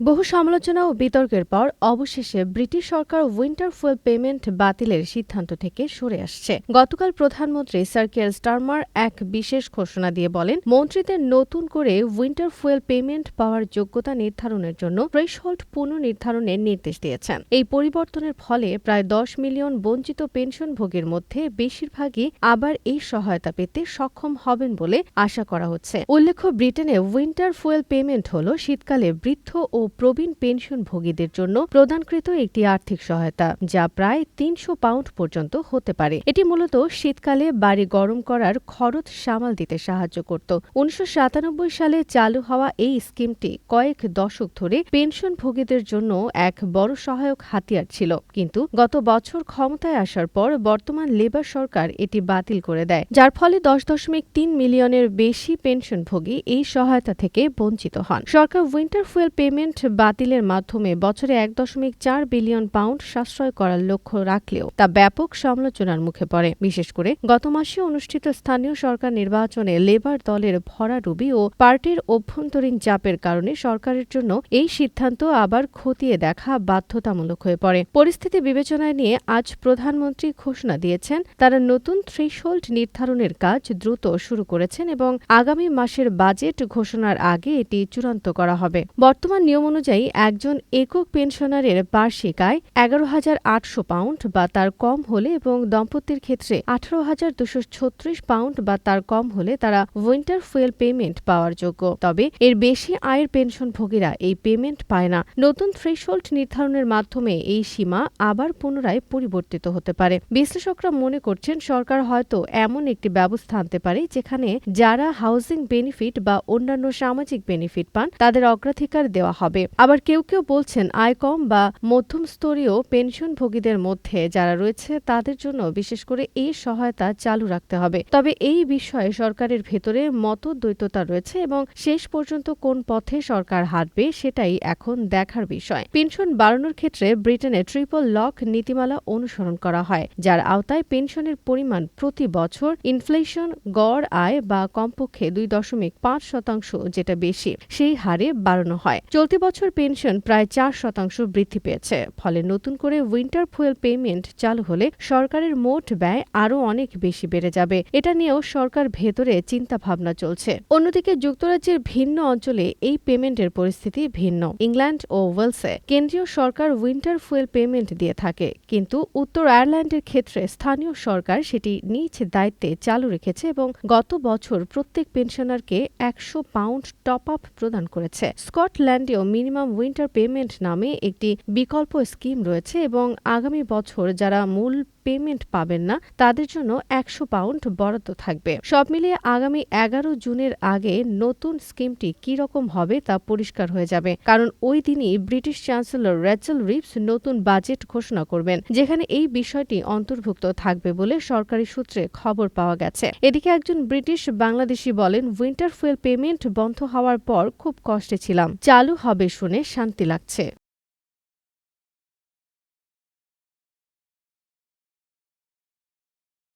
বহু সমালোচনা ও বিতর্কের পর অবশেষে ব্রিটিশ সরকার উইন্টার ফুয়েল পেমেন্ট বাতিলের সিদ্ধান্ত থেকে সরে আসছে। গতকাল প্রধানমন্ত্রী স্যার কেয়ার স্টারমার এক বিশেষ ঘোষণা দিয়ে বলেন, মন্ত্রীদের নতুন করে উইন্টার ফুয়েল পেমেন্ট পাওয়ার যোগ্যতা নির্ধারণের জন্য থ্রেশহোল্ড পুনর্নির্ধারণের নির্দেশ দিয়েছেন। এই পরিবর্তনের ফলে প্রায় দশ মিলিয়ন বঞ্চিত পেনশনভোগীর মধ্যে বেশিরভাগই আবার এই সহায়তা পেতে সক্ষম হবেন বলে আশা করা হচ্ছে। উল্লেখ্য, ব্রিটেনে উইন্টার ফুয়েল পেমেন্ট হল শীতকালে বৃদ্ধ ও প্রবীণ পেনশনভোগীদের জন্য প্রদানকৃত একটি আর্থিক সহায়তা, যা প্রায় তিনশো পাউন্ড পর্যন্ত হতে পারে। এটি মূলত শীতকালে বাড়ি গরম করার খরচ সামাল দিতে সাহায্য করত। উনিশশো সাতানব্বই সালে চালু হওয়া এই স্কিমটি কয়েক দশক ধরে পেনশনভোগীদের জন্য এক বড় সহায়ক হাতিয়ার ছিল। কিন্তু গত বছর ক্ষমতায় আসার পর বর্তমান লেবার সরকার এটি বাতিল করে দেয়, যার ফলে দশ দশমিক তিন মিলিয়নের বেশি পেনশনভোগী এই সহায়তা থেকে বঞ্চিত হন। সরকার উইন্টার ফুয়েল পেমেন্ট বাতিলের মাধ্যমে বছরে এক দশমিক চার বিলিয়ন পাউন্ড সাশ্রয় করার লক্ষ্য রাখলেও তা ব্যাপক সমালোচনার মুখে পড়ে। বিশেষ করে গত মাসে অনুষ্ঠিত স্থানীয় সরকার নির্বাচনে লেবার দলের ভরাডুবি ও পার্টির অভ্যন্তরীণ চাপের কারণে সরকারের জন্য এই সিদ্ধান্ত আবার খতিয়ে দেখা বাধ্যতামূলক হয়ে পড়ে। পরিস্থিতি বিবেচনায় নিয়ে আজ প্রধানমন্ত্রী ঘোষণা দিয়েছেন, তারা নতুন থ্রিশোল্ড নির্ধারণের কাজ দ্রুত শুরু করেছেন এবং আগামী মাসের বাজেট ঘোষণার আগে এটি চূড়ান্ত করা হবে। বর্তমান নিয়ম অনুযায়ী একজন একক পেনশনারের বার্ষিক আয় এগারো হাজার আটশো পাউন্ড বা তার কম হলে এবং দম্পতির ক্ষেত্রে আঠারো হাজার দুশো ছত্রিশ পাউন্ড বা তার কম হলে তারা উইন্টার ফুয়েল পেমেন্ট পাওয়ার যোগ্য। তবে এর বেশি আয়ের পেনশনভোগীরা এই পেমেন্ট পায় না। নতুন থ্রেশহোল্ড নির্ধারণের মাধ্যমে এই সীমা আবার পুনরায় পরিবর্তিত হতে পারে। বিশ্লেষকরা মনে করছেন, সরকার হয়তো এমন একটি ব্যবস্থা আনতে পারে যেখানে যারা হাউজিং বেনিফিট বা অন্যান্য সামাজিক বেনিফিট পান, তাদের অগ্রাধিকার দেওয়া হবে। আবার কেউ কেউ বলছেন আয় কম বা মধ্যম স্তরীয় পেনশনভোগীদের মধ্যে যারা রয়েছে তাদের জন্য বিশেষ করে এই সহায়তা চালু রাখতে হবে। তবে এই বিষয়ে সরকারের ভেতরে মতদ্বৈততা রয়েছে এবং শেষ পর্যন্ত কোন পথে সরকার হাঁটবে সেটাই এখন দেখার বিষয়। পেনশন বাড়ানোর ক্ষেত্রে ব্রিটেনে ট্রিপল লক নীতিমালা অনুসরণ করা হয়, যার আওতায় পেনশনের পরিমাণ প্রতি বছর ইনফ্লেশন, গড় আয় বা কমপক্ষে দুই দশমিক পাঁচ শতাংশ যেটা বেশি, সেই হারে বাড়ানো হয়। চলতি বছর পেনশন প্রায় চার শতাংশ বৃদ্ধি পেয়েছে, ফলে নতুন করে উইন্টার ফুয়েল পেমেন্ট চালু হলে সরকারের মোট ব্যয় আরও অনেক বেশি বেড়ে যাবে। এটা নিয়েও সরকার ভেতরে চিন্তা ভাবনা চলছে। অন্যদিকে যুক্তরাজ্যের ভিন্ন অঞ্চলে এই পেমেন্টের পরিস্থিতি ভিন্ন। ইংল্যান্ড ও ওয়েলসে কেন্দ্রীয় সরকার উইন্টার ফুয়েল পেমেন্ট দিয়ে থাকে, কিন্তু উত্তর আয়ারল্যান্ডের ক্ষেত্রে স্থানীয় সরকার সেটি নিজ দায়িত্বে চালু রেখেছে এবং গত বছর প্রত্যেক পেনশনারকে একশো পাউন্ড টপ আপ প্রদান করেছে। স্কটল্যান্ডেও মিনিমাম উইন্টার পেমেন্ট নামে একটি বিকল্প স্কিম রয়েছে এবং আগামী বছর যারা মূল পেমেন্ট পাবেন না, তাদের জন্য একশো পাউন্ড বরাদ্দ থাকবে। সব মিলিয়ে আগামী এগারো জুনের আগে নতুন স্কিমটি কি রকম হবে তা পরিষ্কার হয়ে যাবে। কারণ ওই দিনই ব্রিটিশ চ্যান্সেলর র্যাচেল রিপস নতুন বাজেট ঘোষণা করবেন, যেখানে এই বিষয়টি অন্তর্ভুক্ত থাকবে বলে সরকারি সূত্রে খবর পাওয়া গেছে। এদিকে একজন ব্রিটিশ বাংলাদেশি বলেন উইন্টার ফুয়েল পেমেন্ট বন্ধ হওয়ার পর খুব কষ্টে ছিলাম। চালু হবে শুনে শান্তি লাগছে।